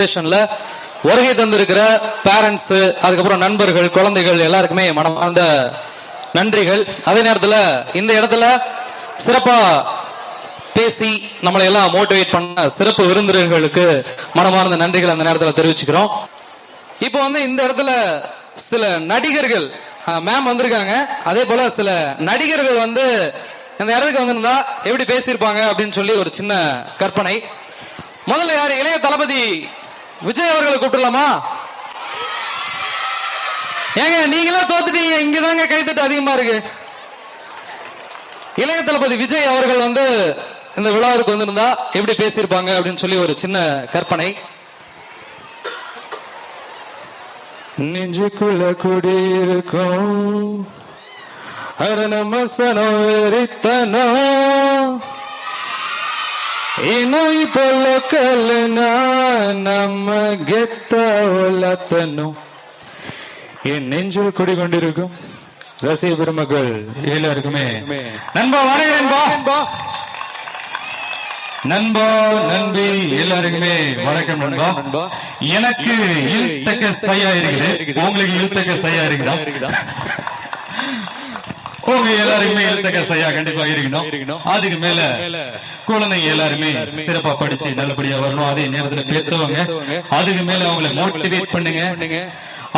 செலிப்ரேஷன்ல வருகை தந்திருக்கிற பேரண்ட்ஸ் அதுக்கப்புறம் நண்பர்கள் குழந்தைகள் எல்லாருக்குமே மனமார்ந்த நன்றிகள். அதே நேரத்தில் இந்த இடத்துல சிறப்பா பேசி நம்மளை எல்லாம் மோட்டிவேட் பண்ண சிறப்பு விருந்தினர்களுக்கு மனமார்ந்த நன்றிகள் அந்த நேரத்தில் தெரிவிச்சுக்கிறோம். இப்போ வந்து இந்த இடத்துல சில நடிகர்கள் மேம் வந்திருக்காங்க. அதே போல சில நடிகர்கள் வந்து இந்த இடத்துக்கு வந்திருந்தா எப்படி பேசியிருப்பாங்க அப்படின்னு சொல்லி ஒரு சின்ன கற்பனை. முதல்ல யார்? இளைய தளபதி விஜய் அவர்களை கூப்பிடலாமா? ஏங்க நீங்களா தோத்துட்டீங்க. இங்கதாங்க கைத்தட்டு அதிகமா இருக்கு. இளைய தளபதி விஜய் அவர்கள் வந்து இந்த விழாவிற்கு வந்திருந்தா எப்படி பேசியிருப்பாங்க அப்படின்னு சொல்லி ஒரு சின்ன கற்பனை. நெஞ்சுக்குள்ள குடியிருக்கும். அட வெறித்தனம். இன்னும் இப்போ ನಮ್ಮ நம்ம கெத்த என் நெஞ்சில் குடிகொண்டிருக்கும் ரசிக பெருமக்கள் எல்லாருக்குமே. நண்பா வணக்கம் நண்பா நண்பி எல்லாருக்குமே வணக்கம் நண்பா. எனக்கு இழுத்தக்க சையா இருக்குது. உங்களுக்கு இழுத்தக்க சையா இருக்குதா? உங்க எல்லாருக்குமே இழுத்தக்க சையா கண்டிப்பா இருக்கணும். அதுக்கு மேல குழந்தைங்க எல்லாருமே சிறப்பா படிச்சு நல்லபடியா வரணும். அதே நேரத்துல பெத்தவங்க அதுக்கு மேல அவங்கள மோட்டிவேட் பண்ணுங்க.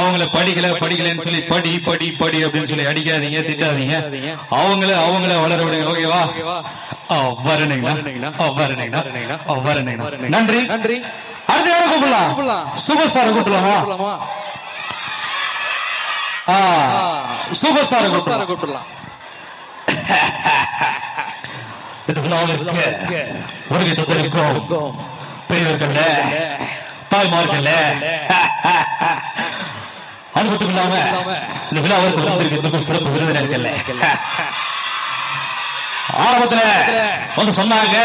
அவங்கள படிக்கல படிக்கலன்னு சொல்லி படி படி படி அப்படின்னு சொல்லி அடிக்காதீங்க திட்டாதீங்க. அவங்கள அவங்கள வளர விடுங்க. ஓகேவா நன்றி. நன்றி. அடுத்து யாரை கூப்பிடலாம்? சூப்பர் ஸ்டார் கூப்பிடலாமா? சூப்பர் ஸ்டார் கூப்பிடலாம். கூப்பிடலாம் இந்த விழாவிற்கு வருகை தந்திருக்கிறோம் பெரியவர்கள்ல தாய்மார்கள்ல அது மட்டும் இல்லாம இந்த விழாவிற்கு வந்திருக்கிறதுக்கும் சிறப்பு விருந்தினர்கள்ல ஆரம்பத்துல வந்து சொன்னாங்க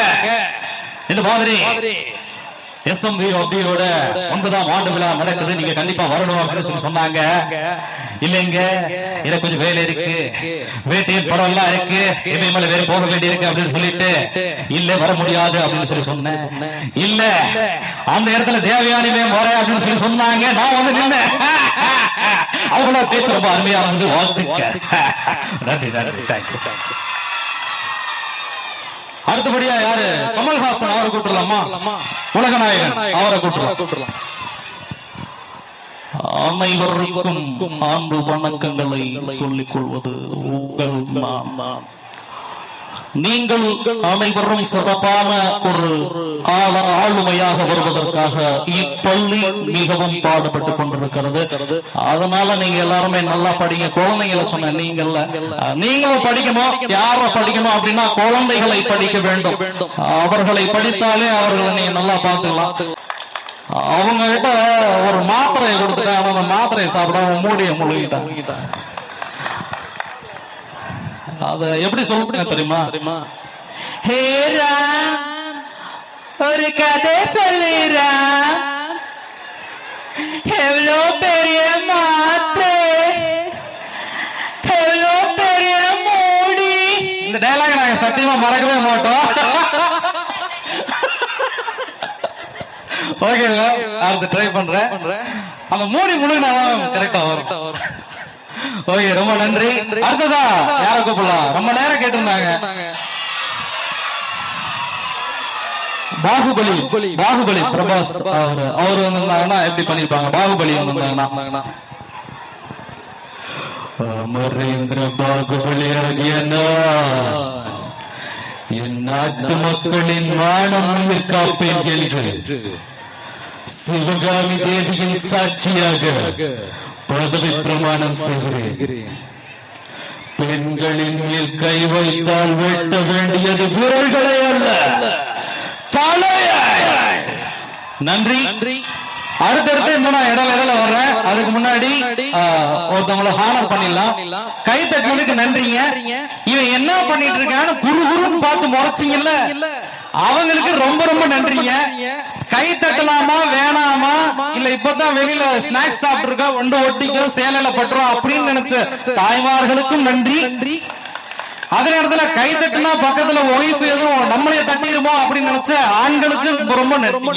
இந்த மாதிரி எஸ்எம்பி அப்படியோட ஒன்பதாம் ஆண்டு விழா நடக்குது. நீங்க கண்டிப்பா வரணும் அப்படின்னு சொல்லி சொன்னாங்க. இல்லைங்க எனக்கு கொஞ்சம் வேலை இருக்கு. வேட்டையின் படம் எல்லாம் இருக்கு. இவை மேல வேற போக வேண்டி இருக்கு அப்படின்னு சொல்லிட்டு இல்ல வர முடியாது அப்படின்னு சொல்லி சொன்னேன். இல்ல அந்த இடத்துல தேவயானிமே மேம் அப்படின்னு சொல்லி சொன்னாங்க. நான் வந்து நின்னேன். அவங்களோட பேச்சு ரொம்ப அருமையா வந்து வாழ்த்துக்க நன்றி நன்றி. தேங்க்யூ அடுத்தபடியா யாரு? கமல்ஹாசன் அவரை கூப்பிடலாமா? உலகநாயகன் அவரை கூப்பிடலாம். அனைவருக்கும் அன்பு வணக்கங்களை சொல்லிக் கொள்வது உங்கள் நான் நீங்கள் அனைவரும் சிறப்பான ஒரு ஆள ஆளுமையாக வருவதற்காக இப்பள்ளி மிகவும் பாடுபட்டு கொண்டிருக்கிறது. அதனால நீங்க எல்லாருமே நல்லா படிங்க. குழந்தைங்களை சொன்ன நீங்கள்ல. நீங்களும் படிக்கணும். யார படிக்கணும் அப்படின்னா குழந்தைகளை படிக்க வேண்டும். அவர்களை படித்தாலே அவர்களை நீங்க நல்லா பாத்துக்கலாம் அவங்க கிட்ட ஒரு மாத்திரையை கொடுத்துட்டேன். ஆனா அந்த மாத்திரையை சாப்பிடாம மூடிய முழுகிட்டான். அத எப்படி சொல்லுங்க தெரியுமா? ஹே ராம்! ஒரு கதை சொல்லு ராம் எவ்வளோ பெரிய மாத்திரை எவ்வளோ பெரிய மூடி. இந்த டயலாக் நாங்க சத்தியமா மறக்கவே மாட்டோம். ஓகேங்க அடுத்து ட்ரை பண்றேன். அந்த மூடி முழுங்கினாதான் கரெக்டா வரும். ஓகே ரொம்ப நன்றி. அடுத்ததா? யார கூப்பிடலாம்? ரொம்ப நேரம் கேட்டிருந்தாங்க. பாகுபலி. பாகுபலி. பிரபாஸ் அவர். அவர் வந்திருந்தாங்கன்னா எப்படி பண்ணிருப்பாங்க? பாகுபலி வந்திருந்தாங்கன்னா அமரேந்திர பாகுபலி ஆகிய என் நாட்டு மக்களின் உயிர் காப்பேன் என்று சிவகாமி தேவியின் சாட்சியாக பதவி பிரமாணம் செய்கிறேன். பெண்களின் மேல் கை வைத்தால் வெட்ட வேண்டியது விரல்களை அல்ல. நன்றி. நன்றி. அடுத்தடுத்து இன்னும் நான் இடையில இடையில வர்றேன். அதுக்கு முன்னாடி ஒருத்தவங்கள ஹானர் பண்ணிடலாம். கை தட்டினதுக்கு நன்றிங்க. இவன் என்ன பண்ணிட்டு இருக்கான்னு குரு குருன்னு பார்த்து முறைச்சிங்கல்ல? அவங்களுக்கு ரொம்ப ரொம்ப நன்றிங்க. கை தட்டலாமா வேணாமா? இல்ல இப்பதான் வெளியில ஸ்நாக்ஸ் சாப்பிட்டு இருக்கா ஒன்று ஒட்டிக்கும் சேலையில பட்டுரும் அப்படின்னு நினைச்ச. தாய்மார்களுக்கும் நன்றி. அதே நேரத்துல கை தட்டுனா பக்கத்துல ஒய்ஃப் எதுவும் நம்மளே தட்டிடுமோ அப்படின்னு நினைச்ச ஆண்களுக்கு ரொம்ப ரொம்ப